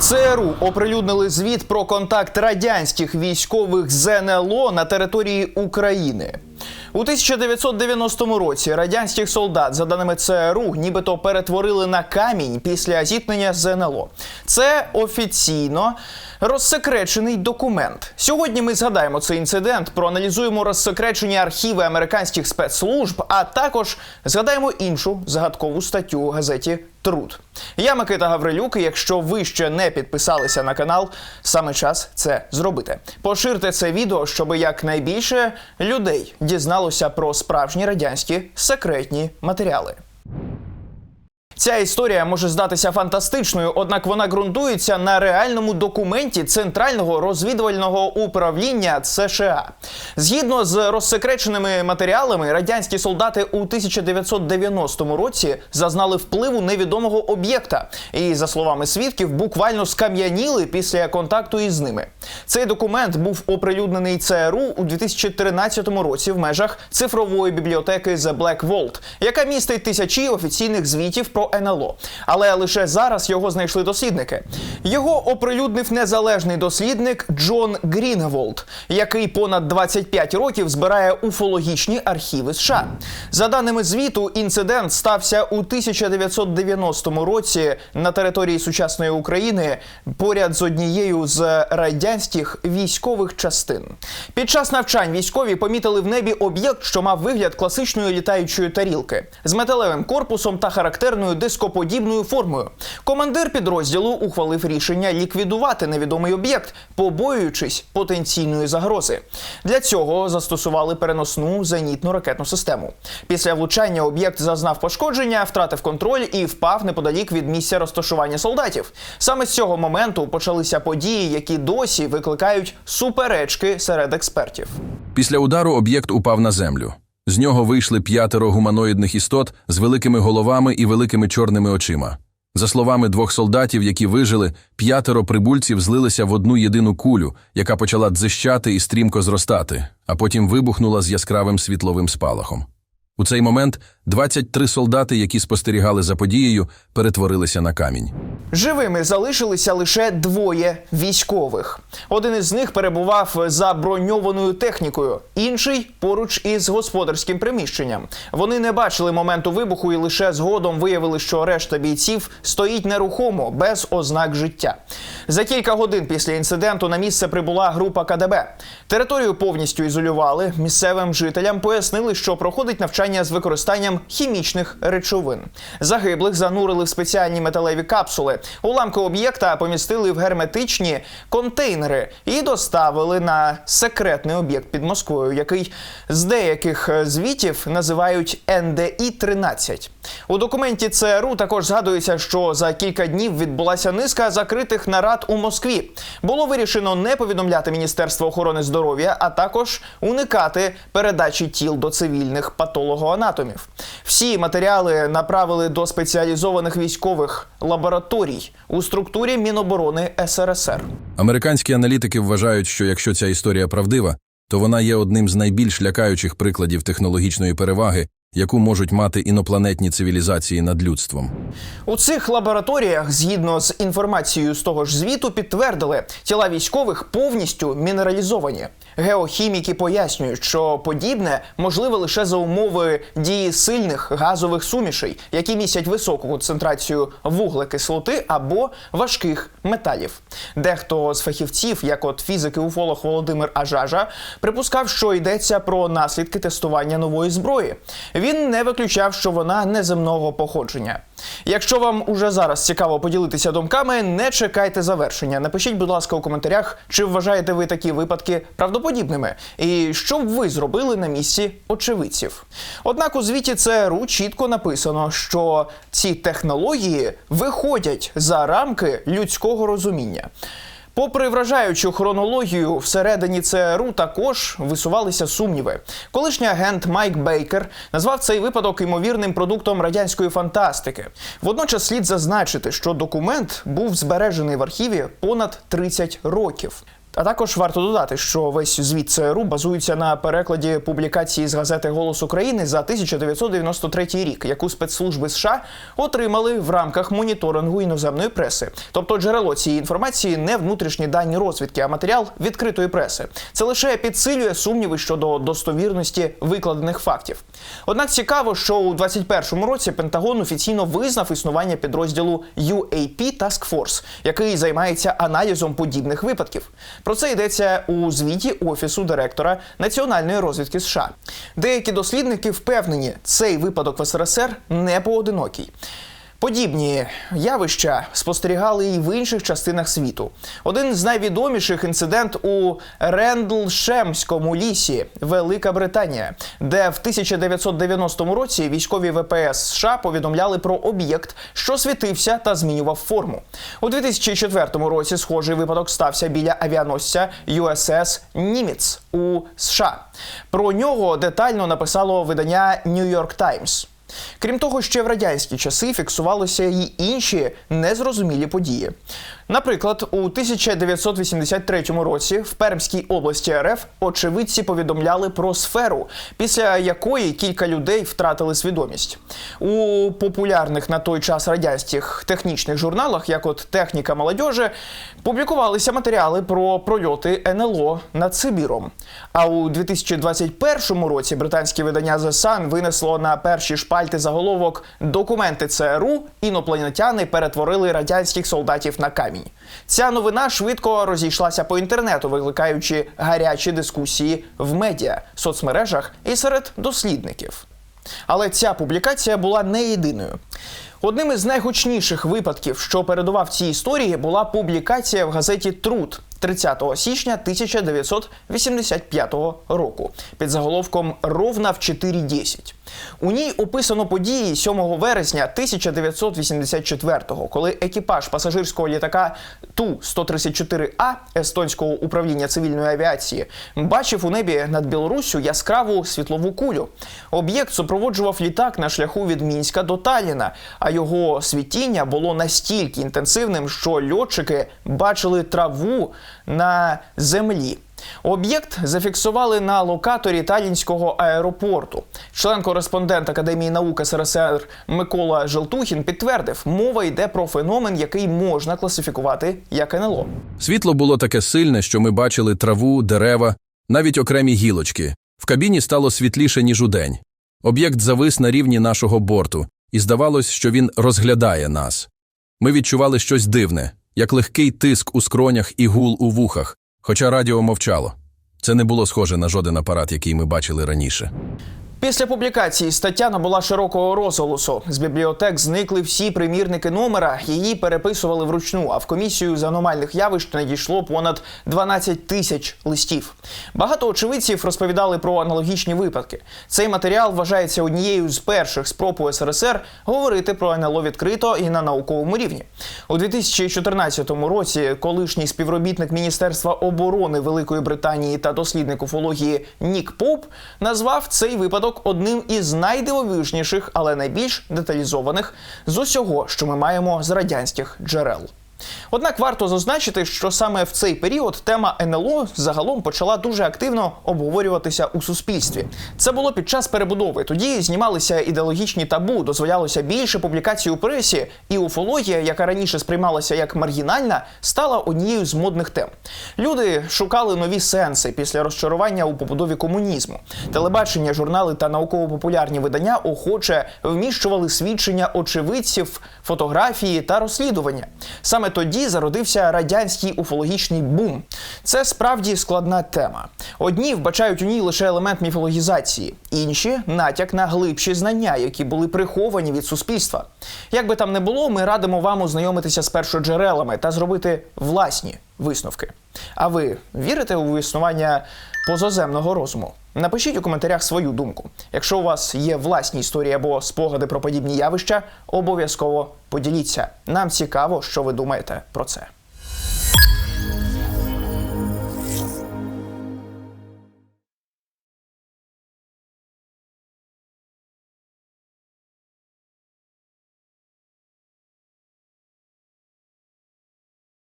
ЦРУ оприлюднили звіт про контакт радянських військових з НЛО на території України. У 1990 році радянських солдат, за даними ЦРУ, нібито перетворили на камінь після зіткнення з НЛО. Це офіційно розсекречений документ. Сьогодні ми згадаємо цей інцидент, проаналізуємо розсекречені архіви американських спецслужб, а також згадаємо іншу загадкову статтю у газеті Труд. Я Микита Гаврилюк. і Якщо ви ще не підписалися на канал, саме час це зробити. Поширте це відео, щоб якнайбільше людей дізналося про справжні радянські секретні матеріали. Ця історія може здатися фантастичною, однак вона ґрунтується на реальному документі Центрального розвідувального управління США. Згідно з розсекреченими матеріалами, радянські солдати у 1990 році зазнали впливу невідомого об'єкта, і за словами свідків, буквально скам'яніли після контакту із ними. Цей документ був оприлюднений ЦРУ у 2013 році в межах цифрової бібліотеки The Black Vault, яка містить тисячі офіційних звітів про НЛО. Але лише зараз його знайшли дослідники. Його оприлюднив незалежний дослідник Джон Гріневолд, який понад 25 років збирає уфологічні архіви США. За даними звіту, інцидент стався у 1990 році на території сучасної України поряд з однією з радянських військових частин. Під час навчань військові помітили в небі об'єкт, що мав вигляд класичної літаючої тарілки з металевим корпусом та характерною дископодібною формою. Командир підрозділу ухвалив рішення ліквідувати невідомий об'єкт, побоюючись потенційної загрози. Для цього застосували переносну зенітну ракетну систему. Після влучання об'єкт зазнав пошкодження, втратив контроль і впав неподалік від місця розташування солдатів. Саме з цього моменту почалися події, які досі викликають суперечки серед експертів. Після удару об'єкт упав на землю. З нього вийшли п'ятеро гуманоїдних істот з великими головами і великими чорними очима. За словами двох солдатів, які вижили, п'ятеро прибульців злилися в одну єдину кулю, яка почала дзищати і стрімко зростати, а потім вибухнула з яскравим світловим спалахом. У цей момент 23 солдати, які спостерігали за подією, перетворилися на камінь. Живими залишилися лише двоє військових. Один із них перебував за броньованою технікою, інший поруч із господарським приміщенням. Вони не бачили моменту вибуху і лише згодом виявили, що решта бійців стоїть нерухомо без ознак життя. За кілька годин після інциденту на місце прибула група КДБ. Територію повністю ізолювали. Місцевим жителям пояснили, що проходить навчання з використанням хімічних речовин. Загиблих занурили в спеціальні металеві капсули. Уламки об'єкта помістили в герметичні контейнери і доставили на секретний об'єкт під Москвою, який з деяких е, звітів називають НДІ 13 У документі ЦРУ також згадується, що за кілька днів відбулася низка закритих нарад у Москві. Було вирішено не повідомляти Міністерство охорони здоров'я, а також уникати передачі тіл до цивільних патологоанатомів. Всі матеріали направили до спеціалізованих військових лабораторій у структурі Міноборони СРСР. Американські аналітики вважають, що якщо ця історія правдива, то вона є одним з найбільш лякаючих прикладів технологічної переваги, яку можуть мати інопланетні цивілізації над людством. У цих лабораторіях, згідно з інформацією з того ж звіту, підтвердили, тіла військових повністю мінералізовані. Геохіміки пояснюють, що подібне можливе лише за умови дії сильних газових сумішей, які містять високу концентрацію вуглекислоти або важких металів. Дехто з фахівців, як от фізик і уфолог Володимир Ажажа, припускав, що йдеться про наслідки тестування нової зброї. Він не виключав, що вона неземного походження. Якщо вам уже зараз цікаво поділитися думками, не чекайте завершення. Напишіть, будь ласка, у коментарях, чи вважаєте ви такі випадки правдоподібними, і що б ви зробили на місці очевидців. Однак у звіті ЦРУ чітко написано, що ці технології виходять за рамки людського розуміння. Попри вражаючу хронологію, всередині ЦРУ також висувалися сумніви. Колишній агент Майк Бейкер назвав цей випадок ймовірним продуктом радянської фантастики. Водночас слід зазначити, що документ був збережений в архіві понад 30 років. А також варто додати, що весь звіт ЦРУ базується на перекладі публікації з газети Голос України за 1993 рік, яку спецслужби США отримали в рамках моніторингу іноземної преси. Тобто джерело цієї інформації не внутрішні дані розвідки, а матеріал відкритої преси. Це лише підсилює сумніви щодо достовірності викладених фактів. Однак цікаво, що у 2021 році Пентагон офіційно визнав існування підрозділу UAP Task Force, який займається аналізом подібних випадків. Про це йдеться у звіті офісу директора національної розвідки США. Деякі дослідники впевнені, цей випадок в СРСР не поодинокий. Подібні явища спостерігали і в інших частинах світу. Один з найвідоміших інцидент у Рендлшемському лісі, Велика Британія, де в 1990 році військові ВПС США повідомляли про об'єкт, що світився та змінював форму. У 2004 році схожий випадок стався біля авіаносця USS Німіц у США. Про нього детально написало видання New York Times. Крім того, ще в радянські часи фіксувалися й інші незрозумілі події. Наприклад, у 1983 році в Пермській області РФ очевидці повідомляли про сферу, після якої кілька людей втратили свідомість. У популярних на той час радянських технічних журналах, як от Техніка молодежі, публікувалися матеріали про прольоти НЛО над Сибіром. А у 2021 році британське видання The Sun винесло на перші шпальти заголовок Документи ЦРУ інопланетяни перетворили радянських солдатів на камінь. Ця новина швидко розійшлася по інтернету, викликаючи гарячі дискусії в медіа, соцмережах і серед дослідників. Але ця публікація була не єдиною. Одним із найгучніших випадків, що передував цій історії, була публікація в газеті Труд 30 січня 1985 року під заголовком Ровна в 4.10. У ній описано події 7 вересня 1984-го, коли екіпаж пасажирського літака Ту-134А естонського управління цивільної авіації бачив у небі над Білоруссю яскраву світлову кулю. Об'єкт супроводжував літак на шляху від Мінська до Талліна, а його світіння було настільки інтенсивним, що льотчики бачили траву на землі. Об'єкт зафіксували на локаторі Талінського аеропорту. Член-кореспондент Академії наук СРСР Микола Желтухін підтвердив, мова йде про феномен, який можна класифікувати як НЛО. Світло було таке сильне, що ми бачили траву, дерева, навіть окремі гілочки. В кабіні стало світліше, ніж удень. Об'єкт завис на рівні нашого борту, і здавалось, що він розглядає нас. Ми відчували щось дивне, як легкий тиск у скронях і гул у вухах, хоча радіо мовчало. Це не було схоже на жоден апарат, який ми бачили раніше. Після публікації стаття набула широкого розголосу. З бібліотек зникли всі примірники номера, її переписували вручну. А в комісію з аномальних явищ надійшло понад 12 тисяч листів. Багато очевидців розповідали про аналогічні випадки. Цей матеріал вважається однією з перших спроб у СРСР говорити про НЛО відкрито і на науковому рівні. У 2014 році колишній співробітник Міністерства оборони Великої Британії та дослідник уфології Нік Поп назвав цей випадок одним із найдивовижніших, але найбільш деталізованих з усього, що ми маємо з радянських джерел. Однак варто зазначити, що саме в цей період тема НЛО загалом почала дуже активно обговорюватися у суспільстві. Це було під час перебудови. Тоді знімалися ідеологічні табу, дозволялося більше публікацій у пресі, і уфологія, яка раніше сприймалася як маргінальна, стала однією з модних тем. Люди шукали нові сенси після розчарування у побудові комунізму. Телебачення, журнали та науково-популярні видання охоче вміщували свідчення очевидців, фотографії та розслідування. Тоді зародився радянський уфологічний бум. Це справді складна тема. Одні вбачають у ній лише елемент міфологізації, інші натяк на глибші знання, які були приховані від суспільства. Як би там не було, ми радимо вам ознайомитися з першоджерелами та зробити власні висновки. А ви вірите у існування позаземного розуму? Напишіть у коментарях свою думку. Якщо у вас є власні історії або спогади про подібні явища, обов'язково поділіться. Нам цікаво, що ви думаєте про це.